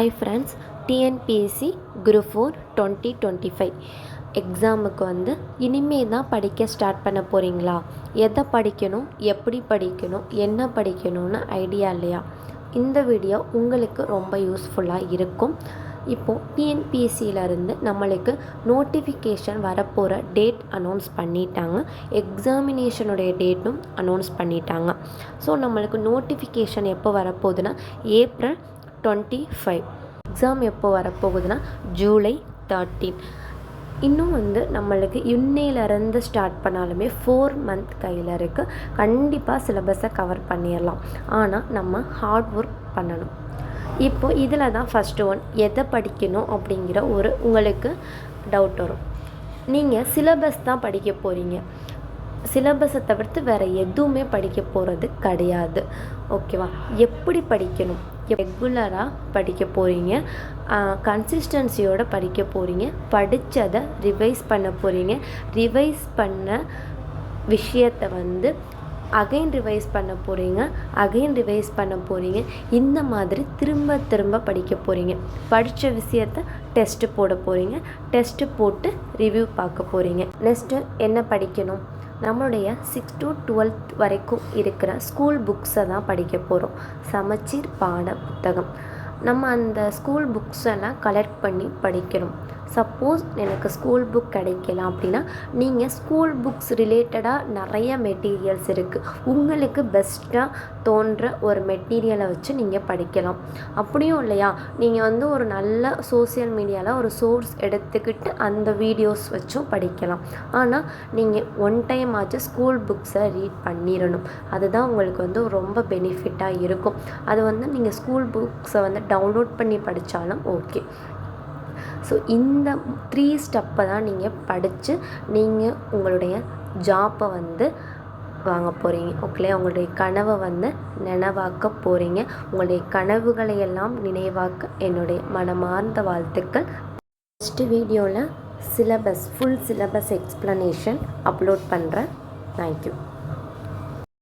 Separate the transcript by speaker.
Speaker 1: Hi friends TNPSC group four twenty twenty five எக்ஸாமுக்கு வந்து இனிமே தான் படிக்க ஸ்டார்ட் பண்ண போகிறீங்களா எதை படிக்கணும்? எப்படி படிக்கணும்? என்ன படிக்கணும்னு ஐடியா இல்லையா? இந்த வீடியோ உங்களுக்கு ரொம்ப யூஸ்ஃபுல்லாக இருக்கும். இப்போது டிஎன்பிஎஸ்சியிலேருந்து நம்மளுக்கு நோட்டிஃபிகேஷன் வரப்போகிற டேட் அனௌன்ஸ் பண்ணிட்டாங்க. எக்ஸாமினேஷனுடைய டேட்டும் அனௌன்ஸ் பண்ணிட்டாங்க. ஸோ நம்மளுக்கு நோட்டிஃபிகேஷன் எப்போ வரப்போகுதுன்னா ஏப்ரல் டுவெண்ட்டி ஃபைவ் எக்ஸாம் எப்போ வரப்போகுதுன்னா ஜூலை தேர்ட்டீன் இன்னும் வந்து நம்மளுக்கு இன்னையிலேருந்து ஸ்டார்ட் பண்ணாலுமே ஃபோர் மந்த் கையில் இருக்குது கண்டிப்பாக சிலபஸை கவர் பண்ணிடலாம் ஆனால் நம்ம ஹார்ட் ஒர்க் பண்ணணும். இப்போ இதில் தான் ஃபஸ்ட்டு ஒன் எதை படிக்கணும் அப்படிங்கிற ஒரு உங்களுக்கு டவுட் வரும். நீங்கள் சிலபஸ் தான் படிக்க போகிறீங்க சிலபஸை தவிர்த்து வேறு எதுவுமே படிக்க போகிறது கிடையாது. ஓகேவா எப்படி படிக்கணும்? ரெகுலராக படிக்க போகிறீங்க கன்சிஸ்டன்சியோடு படிக்க போகிறீங்க படித்ததை ரிவைஸ் பண்ண போகிறீங்க ரிவைஸ் பண்ண விஷயத்தை வந்து அகைன் ரிவைஸ் பண்ண போகிறீங்க அகைன் ரிவைஸ் பண்ண போகிறீங்க இந்த மாதிரி திரும்ப திரும்ப படிக்க போகிறீங்க படித்த விஷயத்த டெஸ்ட்டு போட போகிறீங்க டெஸ்ட்டு போட்டு ரிவ்யூ பார்க்க போகிறீங்க நெக்ஸ்ட்டு என்ன படிக்கணும்? நம்மளுடைய சிக்ஸ் டு டுவெல்த் வரைக்கும் இருக்கிற ஸ்கூல் புக்ஸை தான் படிக்க போகிறோம் சமச்சீர் பாட புத்தகம் நம்ம அந்த ஸ்கூல் புக்ஸெல்லாம் கலெக்ட் பண்ணி படிக்கணும். சப்போஸ் எனக்கு ஸ்கூல் புக் கிடைக்கலாம் அப்படின்னா நீங்கள் ஸ்கூல் புக்ஸ் ரிலேட்டடாக நிறைய மெட்டீரியல்ஸ் இருக்குது உங்களுக்கு பெஸ்ட்டாக தோன்ற ஒரு மெட்டீரியலை வச்சு நீங்கள் படிக்கலாம். அப்படியும் இல்லையா? நீங்கள் வந்து ஒரு நல்ல சோசியல் மீடியாவில் ஒரு சோர்ஸ் எடுத்துக்கிட்டு அந்த வீடியோஸ் வச்சும் படிக்கலாம். ஆனால் நீங்கள் ஒன் டைம் ஆச்சு ஸ்கூல் புக்ஸை ரீட் பண்ணிடணும் அதுதான் உங்களுக்கு வந்து ரொம்ப பெனிஃபிட்டாக இருக்கும். அது வந்து நீங்கள் ஸ்கூல் புக்ஸை வந்து டவுன்லோட் பண்ணி படித்தாலும் ஓகே ஸோ இந்த த்ரீ ஸ்டெப்பை தான் நீங்கள் படித்து நீங்கள் உங்களுடைய ஜாப்பை வந்து வாங்க போகிறீங்க ஓகே உங்களுடைய கனவை வந்து நினைவாக்க போகிறீங்க உங்களுடைய கனவுகளை எல்லாம் நினைவாக்க என்னுடைய மனமார்ந்த வாழ்த்துக்கள். நெக்ஸ்ட் வீடியோவில் syllabus full syllabus explanation upload பண்ணுறேன் தேங்க்யூ